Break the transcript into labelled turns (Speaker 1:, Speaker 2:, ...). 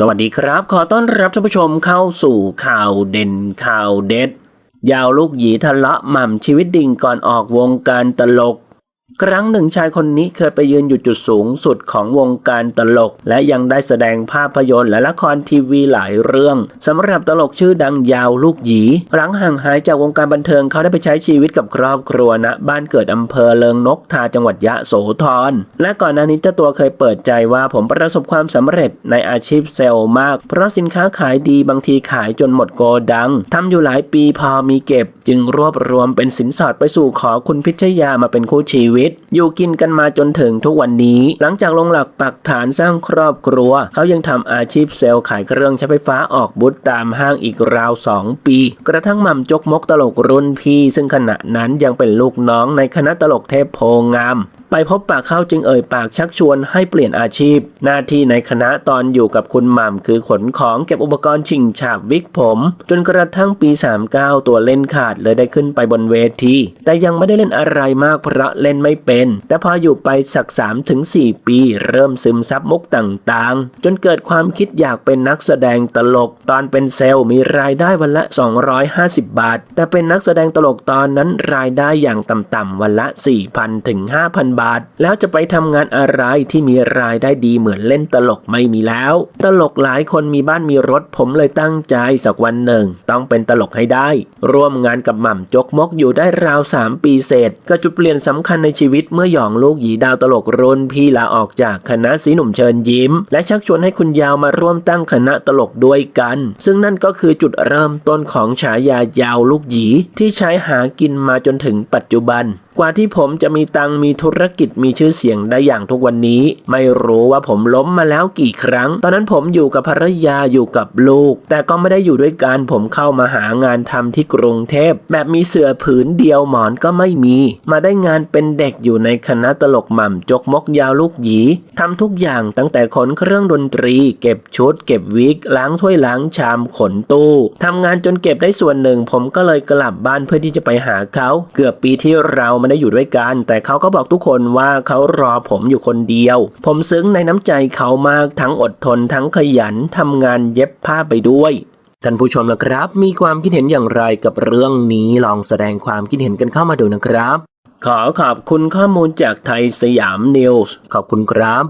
Speaker 1: สวัสดีครับ ขอต้อนรับท่านผู้ชมเข้าสู่ข่าวเด่นข่าวเด็ด ยาวลูกหยีทะเลาะหม่ำชีวิตดิ่งก่อนออกวงการตลก ครั้งหนึ่งชายคนนี้เคยไปยืนอยู่จุดสูงสุดของวงการตลก และยังได้แสดงภาพยนตร์และละครทีวีหลายเรื่องสำหรับตลกชื่อดังยาวลูกหยีหลังห่างหายจากวงการบันเทิงเขาได้ไปใช้ชีวิตกับครอบครัวณบ้านเกิดอำเภอเลิงนกทาจังหวัดยะโสธรและก่อนหน้านี้เจ้าตัวเคยเปิดใจว่าผมประสบความสำเร็จในอาชีพเซลล์มาก เพราะสินค้าขายดีบางทีขายจนหมดโกดังทำอยู่หลายปีพอมีเก็บ จึงรวบรวมเป็นสินสอดไปสู่ขอคุณพิชยามาเป็นคู่ชีวิตอยู่กินกันมาจนถึงทุกวันนี้ หลังจากลงหลักปักฐานสร้างครอบครัว เขายังทำอาชีพเซลล์ขายเครื่องใช้ไฟฟ้าออกบูธตามห้างอีกราว 2 ปี กระทั่งหม่ำจกมกตลกรุ่นพี่ ซึ่งขณะนั้นยังเป็นลูกน้องในคณะตลกเทพโพงาม ไปพบปากเข้าจึงเอ่ยปากชักชวนให้เปลี่ยนอาชีพ หน้าที่ในคณะตอนอยู่กับคุณหม่ำคือขนของเก็บอุปกรณ์ชิงฉาบวิกผม จนกระทั่งปี 39 ตัวเล่นขาดเลยได้ขึ้นไปบนเวทีแต่ยังไม่ได้เล่นอะไรมากเพราะเล่นไม่เป็น แต่พออยู่ไปสัก 3-4 ปี เริ่มซึมซับมุกต่างๆ จนเกิดความคิดอยากเป็นนักแสดงตลก ตอนเป็นเซลล์มีรายได้วันละ 250 บาท แต่เป็นนักแสดงตลกตอนนั้นรายได้อย่างต่ำๆวันละ 4,000ถึง5,000 บาท แล้วจะไปทำงานอะไรที่มีรายได้ดีเหมือนเล่นตลกไม่มีแล้ว ตลกหลายคนมีบ้านมีรถผมเลยตั้งใจสักวันหนึ่ง ต้องเป็นตลกให้ได้ ร่วมงานกับหม่ำจกมกอยู่ได้ราว 3 ปีเศษก็จุดเปลี่ยนสำคัญในชีวิตีวิตเมื่อหยองลูกหยีดาวตลกรุ่นพี่ลาออกจากคณะสีหนุ่มเชิญยิ้ม และชักชวนให้คุณยาวมาร่วมตั้งคณะตลกด้วยกัน ซึ่งนั่นก็คือจุดเริ่มต้นของฉายายาวลูกหยีที่ใช้หากินมาจนถึงปัจจุบัน กว่าที่ผมจะมีตังมีธุรกิจมีชื่อเสียงได้อย่างทุกวันนี้ ไม่รู้ว่าผมล้มมาแล้วกี่ครั้ง ตอนนั้นผมอยู่กับภรรยาอยู่กับลูก แต่ก็ไม่ได้อยู่ด้วยกันผมเข้ามาหางานทำที่กรุงเทพแบบมีเสื่อผืนเดียวหมอนก็ไม่มี มาได้งานเป็นเด็กอยู่ในคณะตลกหม่ำจกมกยาวลูกหยีทำทุกอย่างตั้งแต่ขนเครื่องดนตรี เก็บชุด เก็บวิกล้างถ้วยล้างชามขนตู้ทำงานจนเก็บได้ส่วนหนึ่ง ผมก็เลยกลับบ้านเพื่อที่จะไปหาเขา เกือบปีที่เราไม่ได้อยู่ด้วยกัน แต่เขาก็บอกทุกคนว่าเขารอผมอยู่คนเดียว ผมซึ้งในน้ำใจเขามากทั้งอดทนทั้งขยันทำงานเย็บผ้าไปด้วยท่านผู้ชมนะครับ มีความคิดเห็นอย่างไรกับเรื่องนี้ลองแสดงความคิดเห็นกันเข้ามาดูนะครับ ขอขอบคุณข้อมูลจากไทยสยามนิวส์ขอบคุณครับ